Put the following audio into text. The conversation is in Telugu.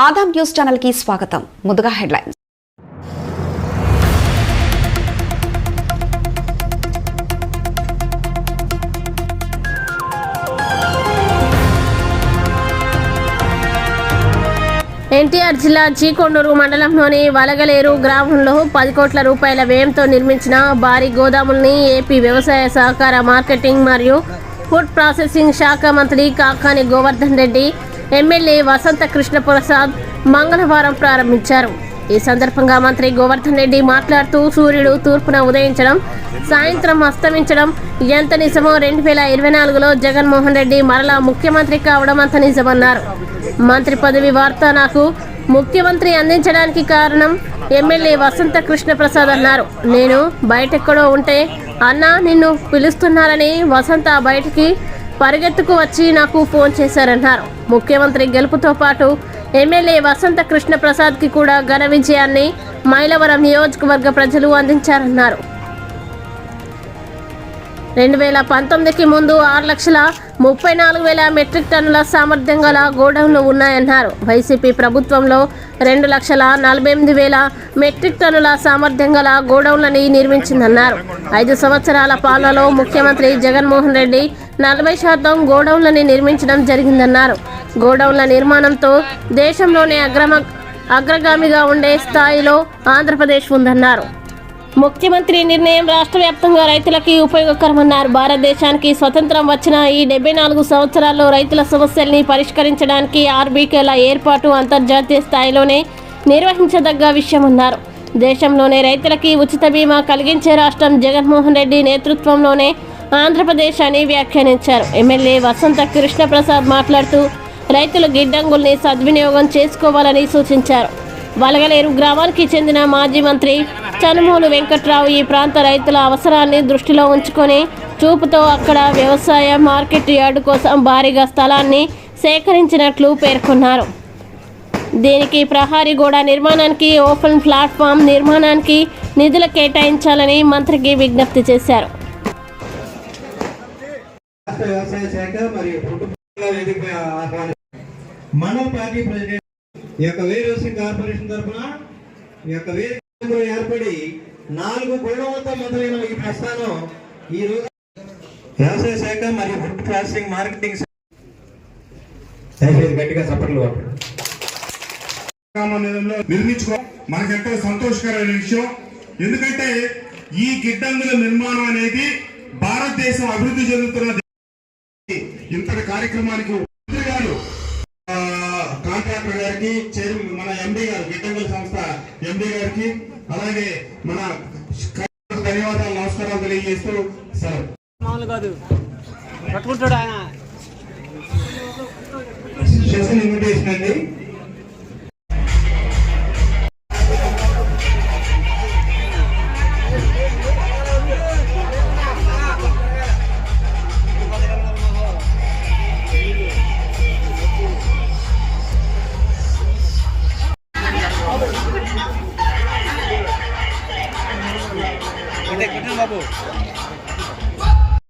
ఆదాం న్యూస్ ఛానల్కి స్వాగతం. ముందుగా హెడ్లైన్స్. ఎన్టీఆర్ జిల్లా చీకొండూరు మండలంలోని వలగలేరు గ్రామంలో పది కోట్ల రూపాయల వ్యయంతో నిర్మించిన భారీ గోదాముల్ని ఏపీ వ్యవసాయ సహకార మార్కెటింగ్ మరియు ఫుడ్ ప్రాసెసింగ్ శాఖ మంత్రి కాకాని గోవర్ధన్ రెడ్డి ఎమ్మెల్యే వసంత కృష్ణ ప్రసాద్ మంగళవారం ప్రారంభించారు. ఈ సందర్భంగా మంత్రి గోవర్ధన్ రెడ్డి మాట్లాడుతూ సూర్యుడు తూర్పున ఉదయించడం సాయంత్రం అస్తమించడం ఎంత నిజమో రెండు వేల ఇరవై నాలుగులో జగన్మోహన్ రెడ్డి మరలా ముఖ్యమంత్రి కావడం అంత నిజమన్నారు. మంత్రి పదవి వార్త నాకు ముఖ్యమంత్రి అందించడానికి కారణం ఎమ్మెల్యే వసంత కృష్ణ ప్రసాద్ అన్నారు. నేను బయటెక్కడో ఉంటే అన్నా నిన్ను పిలుస్తున్నారని వసంత బయటికి పరిగెత్తుకు వచ్చి నాకు ఫోన్ చేశారన్నారు. ముఖ్యమంత్రి గెలుపుతో పాటు ఎమ్మెల్యే వసంత కృష్ణ ప్రసాద్కి కూడా ఘన విజయాన్ని మైలవరం నియోజకవర్గ ప్రజలు అందించారన్నారు. రెండు వేల పంతొమ్మిదికి ముందు ఆరు లక్షల ముప్పై నాలుగు వేల మెట్రిక్ టన్నుల సామర్థ్యం గల గోడౌన్లు ఉన్నాయన్నారు. వైసీపీ ప్రభుత్వంలో రెండు లక్షల నలభై ఎనిమిది వేల మెట్రిక్ టన్నుల సామర్థ్యం గల గోడౌన్లని నిర్మించిందన్నారు. ఐదు సంవత్సరాల పాలనలో ముఖ్యమంత్రి జగన్మోహన్ రెడ్డి నలభై శాతం గోడౌన్లని నిర్మించడం జరిగిందన్నారు. గోడౌన్ల నిర్మాణంతో దేశంలోనే అగ్రమ అగ్రగామిగా ఉండే స్థాయిలో ఆంధ్రప్రదేశ్ ఉందన్నారు. ముఖ్యమంత్రి నిర్ణయం రాష్ట్ర వ్యాప్తంగా రైతులకి ఉపయోగకరమన్నారు. భారతదేశానికి స్వతంత్రం వచ్చిన ఈ డెబ్బై నాలుగు సంవత్సరాల్లో రైతుల సమస్యల్ని పరిష్కరించడానికి ఆర్బీకేల ఏర్పాటు అంతర్జాతీయ స్థాయిలోనే నిర్వహించదగ్గ విషయమన్నారు. దేశంలోనే రైతులకి ఉచిత బీమా కలిగించే రాష్ట్రం జగన్మోహన్ రెడ్డి నేతృత్వంలోనే ఆంధ్రప్రదేశ్ అని వ్యాఖ్యానించారు. ఎమ్మెల్యే వసంత కృష్ణప్రసాద్ మాట్లాడుతూ రైతులు గిడ్డంగుల్ని సద్వినియోగం చేసుకోవాలని సూచించారు. వలగలేరు గ్రామానికి చెందిన మాజీ మంత్రి చనుమూలు వెంకట్రావు ఈ ప్రాంత రైతుల అవసరాన్ని దృష్టిలో ఉంచుకొని చూపుతో అక్కడ వ్యవసాయ మార్కెట్ యార్డు కోసం భారీగా స్థలాన్ని సేకరించినట్లు పేర్కొన్నారు. దీనికి ప్రహారీ గోడ నిర్మాణానికి ఓపెన్ ప్లాట్ఫామ్ నిర్మాణానికి నిధులు కేటాయించాలని మంత్రికి విజ్ఞప్తి చేశారు. వ్యవసాయ శాఖ మరియు మన పార్టీ ప్రెసిడెంట్ ఈ యొక్క వేర్ కార్పొరేషన్ తరఫున ఈ యొక్క వేరు ఏర్పడి నాలుగు గొడవలతో మొదలైన ఈ ప్రస్థానం ఈ రోజు వ్యవసాయ శాఖ మరియు ఫుడ్ ప్రాసెసింగ్ మార్కెటింగ్ దయచేసి గట్టిగా చప్పట్లు కొట్టండి. నిర్మించుకో మనకెంతో సంతోషకరమైన విషయం. ఎందుకంటే ఈ గిడ్డంగుల నిర్మాణం అనేది భారతదేశం అభివృద్ధి చెందుతున్న ఇంతటి కార్యక్రమానికి మంత్రి గారు కాంట్రాక్టర్ గారికి చైర్మన్ మన ఎండి గారు గిడ్డంగుల సంస్థ ఎండి గారికి అలాగే మన ధన్యవాదాలు నమస్కారాలు తెలియజేస్తూ సెలవు. మామూలు కాదు. పట్టుకుంటాడు ఆయన. సెషన్ ఇన్విటేషన్ అండి. এটা কিনে নেব